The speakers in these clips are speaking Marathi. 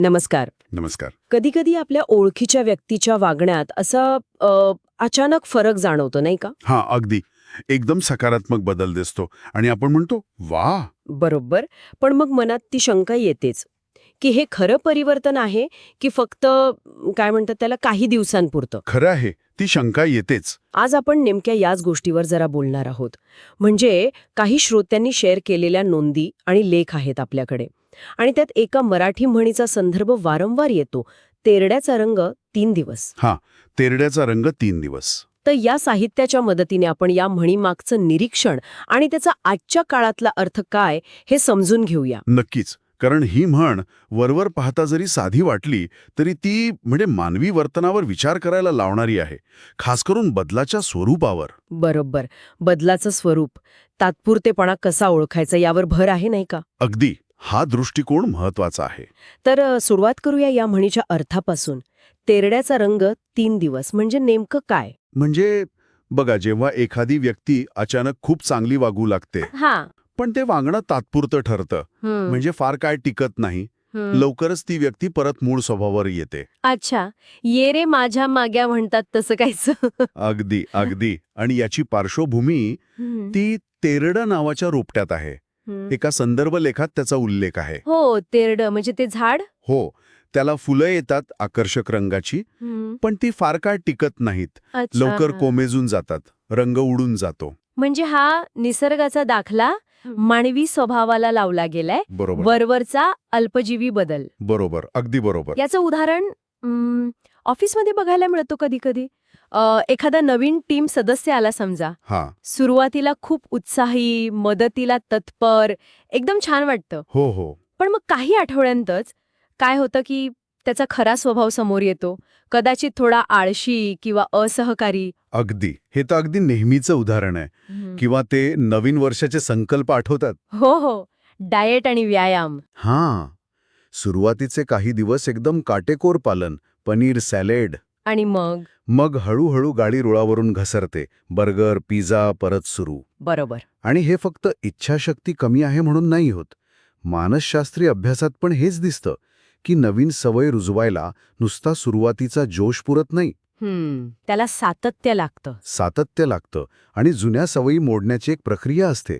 नमस्कार. नमस्कार. कधी कधी आपल्या ओळखीच्या व्यक्तीच्या वागण्यात असा अ, अचानक फरक जाणवतो नाही का? हा अगदी. एकदम सकारात्मक बदल दिसतो. आणि आपण म्हणतो वा बरोबर. पण मग मनात ती शंका येतेच की हे खरं परिवर्तन आहे की फक्त काय म्हणतात त्याला काही दिवसांपुरतं? खरं आहे ती शंका येतेच. आज आपण नेमक्या याच गोष्टीवर जरा बोलणार आहोत. म्हणजे काही श्रोत्यांनी शेअर केलेल्या नोंदी आणि लेख आहेत आपल्याकडे. आणि त्यात एका मराठी म्हणीचा संदर्भ वारंवार येतो. तेरड्याचा रंग तीन दिवस. हा तेरड्याचा रंग तीन दिवस. तर या साहित्याच्या मदतीने आपण या म्हणीमागचं निरीक्षण आणि त्याचा आजच्या काळातला अर्थ काय हे समजून घेऊया. नक्कीच कारण ही म्हण वरवर पाहता जरी साधी वाटली तरी ती म्हणजे मानवी वर्तनावर विचार करायला लावणारी आहे. खास करून बदलाच्या स्वरूपावर. बरोबर. बदलाचं स्वरूप. तात्पुरतेपणा कसा ओळखायचा यावर भर आहे नाही का? अगदी. हा दृष्टिकोन महत्त्वाचा आहे. तर सुरुवात करूया या म्हणीच्या अर्थापासून. तेरड्याचा रंग तीन दिवस म्हणजे नेमकं काय? म्हणजे बघा जेव्हा एखादी व्यक्ती अचानक खूप चांगली वागू लागते हा. पण ते वागणं तात्पुरतं ठरतं. म्हणजे फार काय टिकत नाही. लवकरच ती व्यक्ती परत मूळ स्वभावावर येते. अच्छा. ये रे माझ्या माग्या म्हणतात तसं कायच अगदी अगदी. आणि याची पार्श्वभूमी ती तेरडं नावाच्या रोपट्यात आहे. एका संदर्भ लेखात त्याचा उल्लेख आहे. हो तेरड म्हणजे ते झाड? हो त्याला फुलं येतात आकर्षक रंगाची पण ती फार काळ टिकत नाहीत. लवकर कोमेजून जातात रंग उडून जातो. म्हणजे हा निसर्गाचा दाखला मानवी स्वभावाला लावला गेलाय. बरोबर. वरवरचा अल्पजीवी बदल. बरोबर अगदी बरोबर. याचं उदाहरण ऑफिसमध्ये बघायला मिळतो कधी कधी एखादा नवीन टीम सदस्य आला समजा. हा. सुरुवातीला खूप उत्साही मदतीला तत्पर एकदम छान वाटतं. हो हो. पण मग काही आठवड्यांतच काय होतं की त्याचा खरा स्वभाव समोर येतो. कदाचित थोडा आळशी किंवा असहकारी. अगदी. हे तर अगदी नेहमीचं उदाहरण आहे. किंवा ते नवीन वर्षाचे संकल्प आठवतात. हो हो. डाएट आणि व्यायाम. हा. सुरुवातीचे काही दिवस एकदम काटेकोर पालन. पनीर सॅलेड. आणि मग? मग हळूहळू गाडी रुळावरून घसरते. बर्गर पिझ्झा परत सुरू. बरोबर. आणि हे फक्त इच्छाशक्ती कमी आहे म्हणून नाही होत. मानसशास्त्रीय अभ्यासात पण हेच दिसतं की नवीन सवय रुजवायला नुसता सुरुवातीचा जोश पुरत नाही. त्याला सातत्य लागतं. सातत्य लागतं आणि जुन्या सवयी मोडण्याची एक प्रक्रिया असते.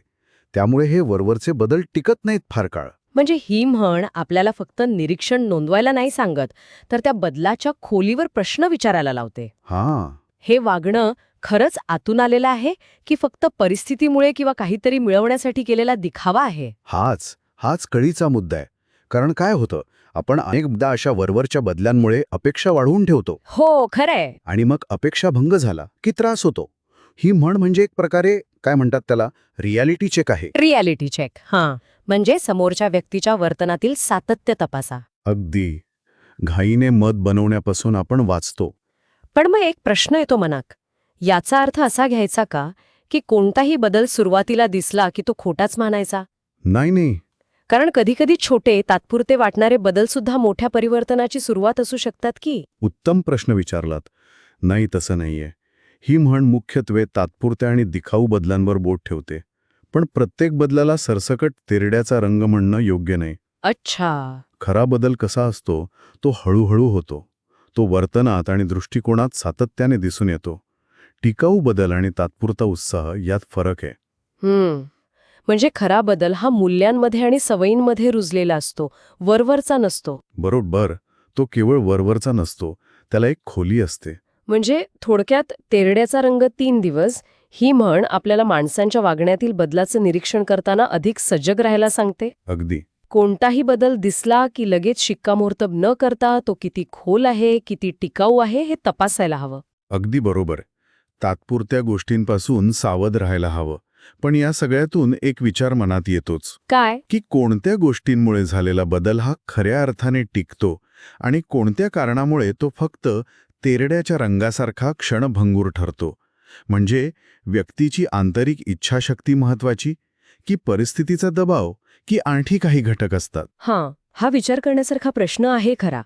त्यामुळे हे वरवरचे बदल टिकत नाहीत फार काळ. म्हणजे ही म्हण आपल्याला फक्त निरीक्षण नोंदवायला नाही सांगत तर त्या बदलाच्या खोलीवर प्रश्न विचारायला लावते. हां. हे वागणं खरंच आतून आलेलं आहे की फक्त परिस्थितीमुळे किंवा काहीतरी मिळवण्यासाठी केलेला दिखावा आहे? हाच हाच कळीचा मुद्दा आहे. कारण काय होतं आपण अनेकदा अशा वरवरच्या बदल्यांमुळे अपेक्षा वाढवून ठेवतो. हो खरंय. आणि मग अपेक्षा भंग झाला की त्रास होतो. ही म्हण म्हणजे एक प्रकारे काय म्हणतात त्याला रियालिटी चेक आहे. रियालिटी चेक हां. म्हणजे समोरच्या व्यक्तीच्या वर्तनातील सातत्य तपासा. अगदी. घाईने मत बनवण्यापासून आपण वाचतो. पण मग एक प्रश्न येतो मनात याचा अर्थ असा घ्यायचा का की कोणताही बदल सुरुवातीला दिसला की तो खोटाच मानायचा? नाही नाही. कारण कधीकधी छोटे तात्पुरते वाटणारे बदल सुद्धा मोठ्या परिवर्तनाची सुरुवात असू शकतात की? उत्तम प्रश्न विचारलात. नाही तसं नाहीये. ही म्हण मुख्यत्वे तात्पुरत्या आणि दिखाऊ बदलांवर बोट ठेवते. पण प्रत्येक बदलाला सरसकट तेरड्याचा रंग म्हणणं योग्य नाही. अच्छा. खरा बदल कसा असतो तो हळूहळू होतो. तो वर्तनात आणि दृष्टिकोनात सातत्याने दिसून येतो. टिकाऊ बदल आणि तात्पुरता उत्साह यात फरक आहे. हम्म. म्हणजे खरा बदल हा मूल्यांमध्ये आणि सवयींमध्ये रुजलेला असतो वरवरचा नसतो. बरोबर. तो केवळ वरवरचा नसतो त्याला एक खोली असते. म्हणजे थोडक्यात तेरड्याचा रंग तीन दिवस ही म्हण आपल्याला माणसांच्या वागण्यातील बदलाचं निरीक्षण करताना अधिक सजग राहायला सांगते. अगदी. कोणताही बदल दिसला की लगेच शिक्कामोर्तब न करता तो किती खोल आहे किती टिकाऊ आहे हे तपासायला हवं. अगदी बरोबर. तात्पुरत्या गोष्टींपासून सावध राहायला हवं. पण या सगळ्यातून एक विचार मनात येतोच. काय? की कोणत्या गोष्टींमुळे झालेला बदल हा खऱ्या अर्थाने टिकतो आणि कोणत्या कारणामुळे तो फक्त तेरड्याच्या रंगासारखा क्षणभंगूर ठरतो? म्हणजे व्यक्तीची आंतरिक इच्छाशक्ती महत्वाची की परिस्थितीचा दबाव की आणखी काही घटक असतात? हां हा विचार करण्यासारखा प्रश्न आहे खरा.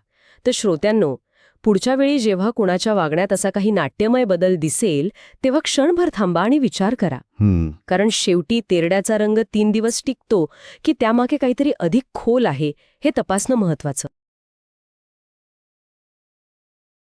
तर श्रोत्यांनो पुढच्या वेळी जेव्हा कुणाच्या वागण्यात असा काही नाट्यमय बदल दिसेल तेव्हा क्षणभर थांबा आणि विचार करा. कारण शेवटी तेरड्याचा रंग तीन दिवस टिकतो की त्यामागे काहीतरी अधिक खोल आहे हे तपासणं महत्वाचं.